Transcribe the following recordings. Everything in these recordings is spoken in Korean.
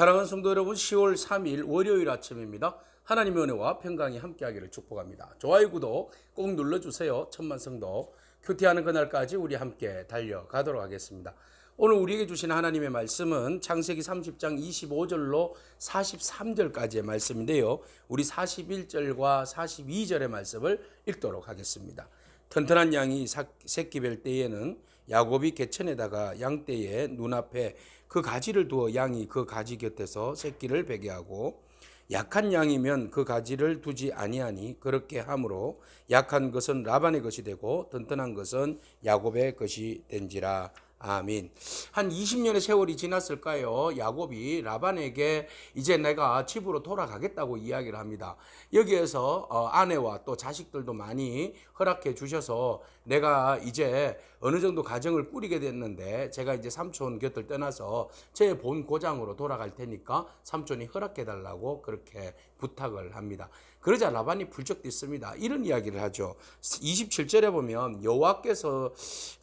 사랑하는 성도 여러분, 10월 3일 월요일 아침입니다. 하나님의 은혜와 평강이 함께하기를 축복합니다. 좋아요, 구독 꼭 눌러주세요. 천만 성도 큐티하는 그날까지 우리 함께 달려가도록 하겠습니다. 오늘 우리에게 주신 하나님의 말씀은 창세기 30장 25절로 43절까지의 말씀인데요. 우리 41절과 42절의 말씀을 읽도록 하겠습니다. 튼튼한 양이 사- 새끼 뵐 때에는 야곱이 개천에다가 양떼의 눈앞에 그 가지를 두어 양이 그 가지 곁에서 새끼를 베게 하고 약한 양이면 그 가지를 두지 아니하니 그렇게 함으로 약한 것은 라반의 것이 되고 튼튼한 것은 야곱의 것이 된지라 아민. 한 20년의 세월이 지났을까요? 야곱이 라반에게 이제 내가 집으로 돌아가겠다고 이야기를 합니다. 여기에서 어, 아내와 또 자식들도 많이 허락해 주셔서 내가 이제 어느 정도 가정을 꾸리게 됐는데 제가 이제 삼촌 곁을 떠나서 제 본 고장으로 돌아갈 테니까 삼촌이 허락해 달라고 그렇게 부탁을 합니다. 그러자 라반이 불적 뛰습니다. 이런 이야기를 하죠. 27절에 보면 여호와께서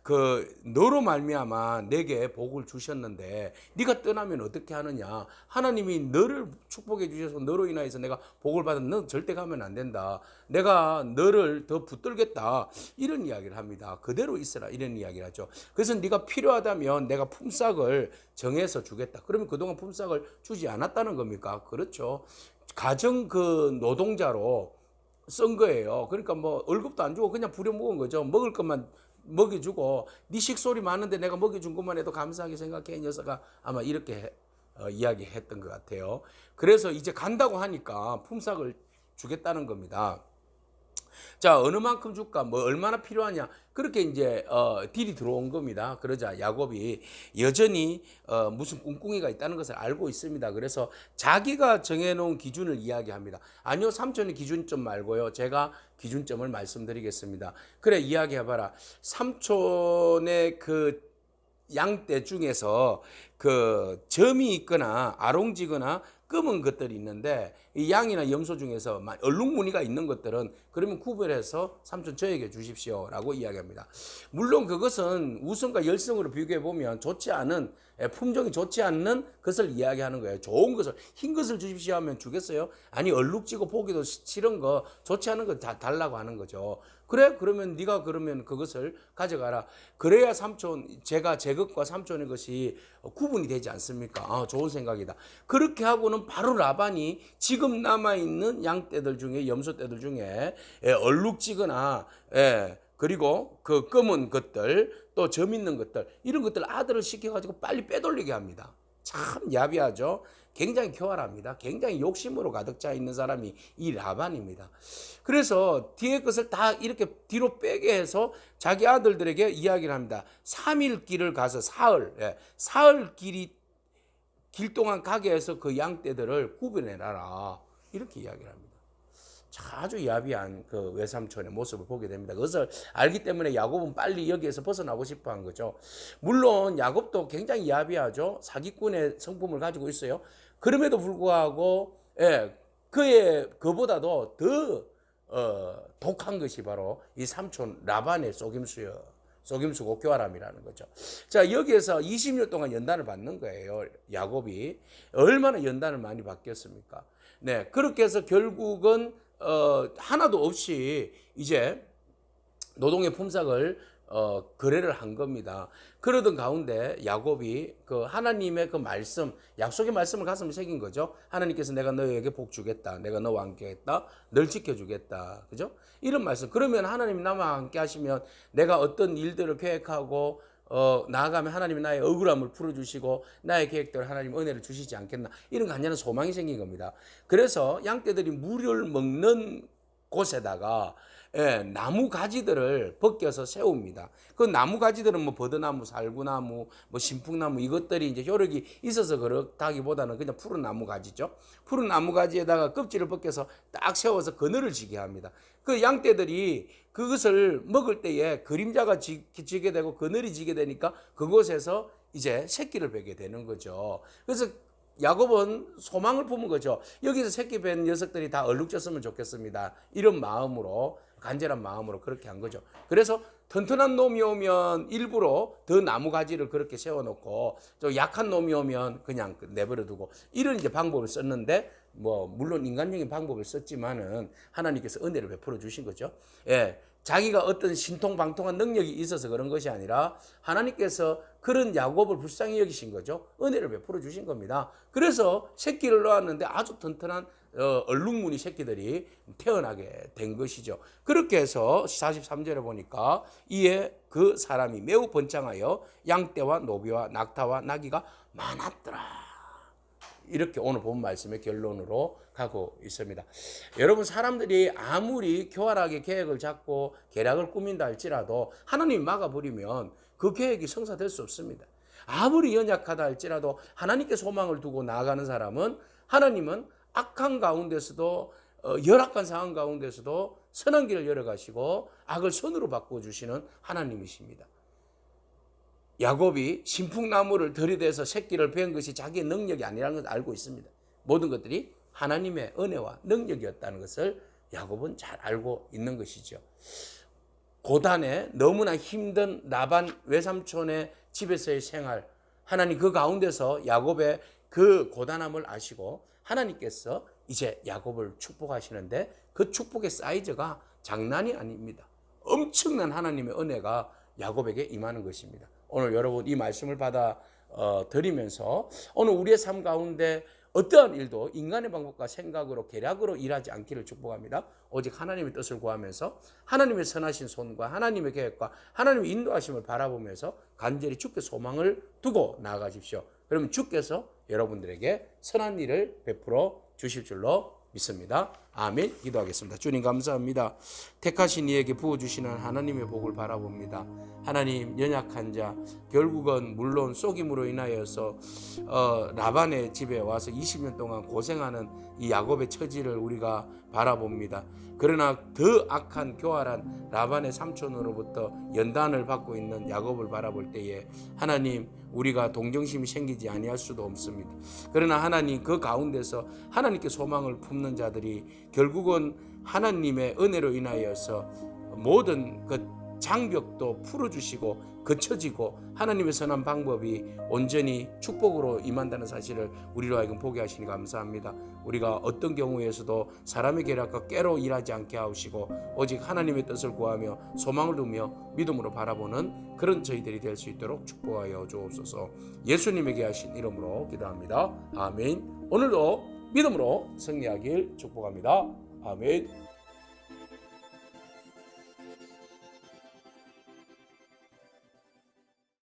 그 너로 말미암아 내게 복을 주셨는데 네가 떠나면 어떻게 하느냐? 하나님이 너를 축복해 주셔서 너로 인하여서 내가 복을 받은 너 절대 가면 안 된다. 내가 너를 더 붙들겠다. 이런 이야기를 합니다. 그대로 있어라. 이런 이야기를 하죠. 그래서 네가 필요하다면 내가 품삯을 정해서 주겠다. 그러면 그동안 품삯을 주지 않았다는 겁니까? 그렇죠. 가정 그 노동자로 쓴 거예요. 그러니까 뭐 월급도 안 주고 그냥 부려먹은 거죠. 먹을 것만 먹여주고 네 식소리 많은데 내가 먹여준 것만 해도 감사하게 생각해 이 녀석아 아마 이렇게 해- 어, 이야기했던 것 같아요. 그래서 이제 간다고 하니까 품삯을 주겠다는 겁니다. 자 어느 만큼 줄까? 뭐 얼마나 필요하냐? 그렇게 이제 어, 딜이 들어온 겁니다. 그러자 야곱이 여전히 어, 무슨 꿍꿍이가 있다는 것을 알고 있습니다. 그래서 자기가 정해놓은 기준을 이야기합니다. 아니요 삼촌의 기준점 말고요. 제가 기준점을 말씀드리겠습니다. 그래 이야기해봐라. 삼촌의 그 양떼 중에서 그 점이 있거나 아롱지거나 검은 것들이 있는데 이 양이나 염소 중에서 마- 얼룩무늬가 있는 것들은 그러면 구별해서 삼촌 저에게 주십시오라고 이야기합니다. 물론 그것은 우성과 열성으로 비교해 보면 좋지 않은 예, 품종이 좋지 않는 것을 이야기하는 거예요. 좋은 것을 흰 것을 주십시오 하면 주겠어요? 아니 얼룩지고 보기도 시- 싫은 거 좋지 않은 거 다 달라고 하는 거죠. 그래 그러면 네가 그러면 그것을 가져가라. 그래야 삼촌 제가 제 것과 삼촌의 것이 구분이 되지 않습니까? 아, 좋은 생각이다. 그렇게 하고는 바로 라반이 지금 남아 있는 양떼들 중에 염소떼들 중에 예, 얼룩지거나 예, 그리고 그 검은 것들 또 점 있는 것들 이런 것들 아들을 시켜가지고 빨리 빼돌리게 합니다. 참 야비하죠. 굉장히 교활합니다. 굉장히 욕심으로 가득 차 있는 사람이 이 라반입니다. 그래서 뒤에 것을 다 이렇게 뒤로 빼게 해서 자기 아들들에게 이야기를 합니다. 3일 길을 가서 사흘, 예, 사흘 길이 길 동안 가게 해서 그 양떼들을 구분해놔라. 이렇게 이야기를 합니다. 아주 야비한 그 외삼촌의 모습을 보게 됩니다. 그것을 알기 때문에 야곱은 빨리 여기에서 벗어나고 싶어 한 거죠. 물론 야곱도 굉장히 야비하죠. 사기꾼의 성품을 가지고 있어요. 그럼에도 불구하고 예, 그의 그보다도 더 어, 독한 것이 바로 이 삼촌 라반의 속임수요. 속임수고 교활함이라는 거죠. 자, 여기에서 20년 동안 연단을 받는 거예요. 야곱이. 얼마나 연단을 많이 받겠습니까? 네. 그렇게 해서 결국은, 어, 하나도 없이 이제 노동의 품삯을 어, 거래를 한 겁니다. 그러던 가운데 야곱이 그 하나님의 그 말씀, 약속의 말씀을 가슴에 새긴 거죠. 하나님께서 내가 너에게 복 주겠다. 내가 너와 함께 했다. 널 지켜주겠다. 그죠? 이런 말씀. 그러면 하나님 나와 함께 하시면 내가 어떤 일들을 계획하고 어, 나아가면 하나님이 나의 억울함을 풀어주시고 나의 계획대로 하나님 은혜를 주시지 않겠나. 이런 간절한 소망이 생긴 겁니다. 그래서 양떼들이 물을 먹는 곳에다가 예, 나무 가지들을 벗겨서 세웁니다. 그 나무 가지들은 뭐 버드나무, 살구나무, 뭐 신풍나무 이것들이 이제 효력이 있어서 그렇다기보다는 그냥 푸른 나무 가지죠. 푸른 나무 가지에다가 껍질을 벗겨서 딱 세워서 그늘을 지게 합니다. 그 양떼들이 그것을 먹을 때에 그림자가 지, 지게 되고 그늘이 지게 되니까 그곳에서 이제 새끼를 베게 되는 거죠. 그래서 야곱은 소망을 품은 거죠. 여기서 새끼 뵌 녀석들이 다 얼룩졌으면 좋겠습니다. 이런 마음으로 간절한 마음으로 그렇게 한 거죠. 그래서 튼튼한 놈이 오면 일부러 더 나무 가지를 그렇게 세워놓고 또 약한 놈이 오면 그냥 내버려두고 이런 이제 방법을 썼는데 뭐 물론 인간적인 방법을 썼지만은 하나님께서 은혜를 베풀어 주신 거죠. 예. 자기가 어떤 신통방통한 능력이 있어서 그런 것이 아니라 하나님께서 그런 야곱을 불쌍히 여기신 거죠. 은혜를 베풀어 주신 겁니다. 그래서 새끼를 낳았는데 아주 튼튼한 어, 얼룩무늬 새끼들이 태어나게 된 것이죠. 그렇게 해서 43절에 보니까 이에 그 사람이 매우 번창하여 양떼와 노비와 낙타와 나귀가 많았더라. 이렇게 오늘 본 말씀의 결론으로 가고 있습니다. 여러분 사람들이 아무리 교활하게 계획을 잡고 계략을 꾸민다 할지라도 하나님 막아버리면 그 계획이 성사될 수 없습니다. 아무리 연약하다 할지라도 하나님께 소망을 두고 나아가는 사람은 하나님은 악한 가운데서도 어, 열악한 상황 가운데서도 선한 길을 열어가시고 악을 선으로 바꿔 주시는 하나님이십니다. 야곱이 신풍나무를 들이대서 새끼를 베은 것이 자기의 능력이 아니라는 것을 알고 있습니다. 모든 것들이 하나님의 은혜와 능력이었다는 것을 야곱은 잘 알고 있는 것이죠. 고단에 너무나 힘든 라반 외삼촌의 집에서의 생활, 하나님 그 가운데서 야곱의 그 고단함을 아시고 하나님께서 이제 야곱을 축복하시는데 그 축복의 사이즈가 장난이 아닙니다. 엄청난 하나님의 은혜가 야곱에게 임하는 것입니다. 오늘 여러분 이 말씀을 받아 어, 드리면서 오늘 우리의 삶 가운데 어떠한 일도 인간의 방법과 생각으로 계략으로 일하지 않기를 축복합니다. 오직 하나님의 뜻을 구하면서 하나님의 선하신 손과 하나님의 계획과 하나님의 인도하심을 바라보면서 간절히 주께 소망을 두고 나아가십시오. 그러면 주께서 여러분들에게 선한 일을 베풀어 주실 줄로 믿습니다. 아멘. 기도하겠습니다. 주님 감사합니다. 택하신 이에게 부어 주시는 하나님의 복을 바라봅니다. 하나님 연약한 자 결국은 물론 속임으로 인하여서 어, 라반의 집에 와서 20년 동안 고생하는 이 야곱의 처지를 우리가 바라봅니다. 그러나 더 악한 교활한 라반의 삼촌으로부터 연단을 받고 있는 야곱을 바라볼 때에 하나님 우리가 동정심이 생기지 아니할 수도 없습니다. 그러나 하나님 그 가운데서 하나님께 소망을 품는 자들이 결국은 하나님의 은혜로 인하여서 모든 그 장벽도 풀어주시고 거쳐지고 하나님의 선한 방법이 온전히 축복으로 임한다는 사실을 우리로 하여금 보게 하시니 감사합니다. 우리가 어떤 경우에서도 사람의 계략과 깨로 일하지 않게 하시고 오직 하나님의 뜻을 구하며 소망을 두며 믿음으로 바라보는 그런 저희들이 될 수 있도록 축복하여 주옵소서. 예수님에게 하신 이름으로 기도합니다. 아멘. 오늘도 믿음으로 승리하길 축복합니다. 아멘.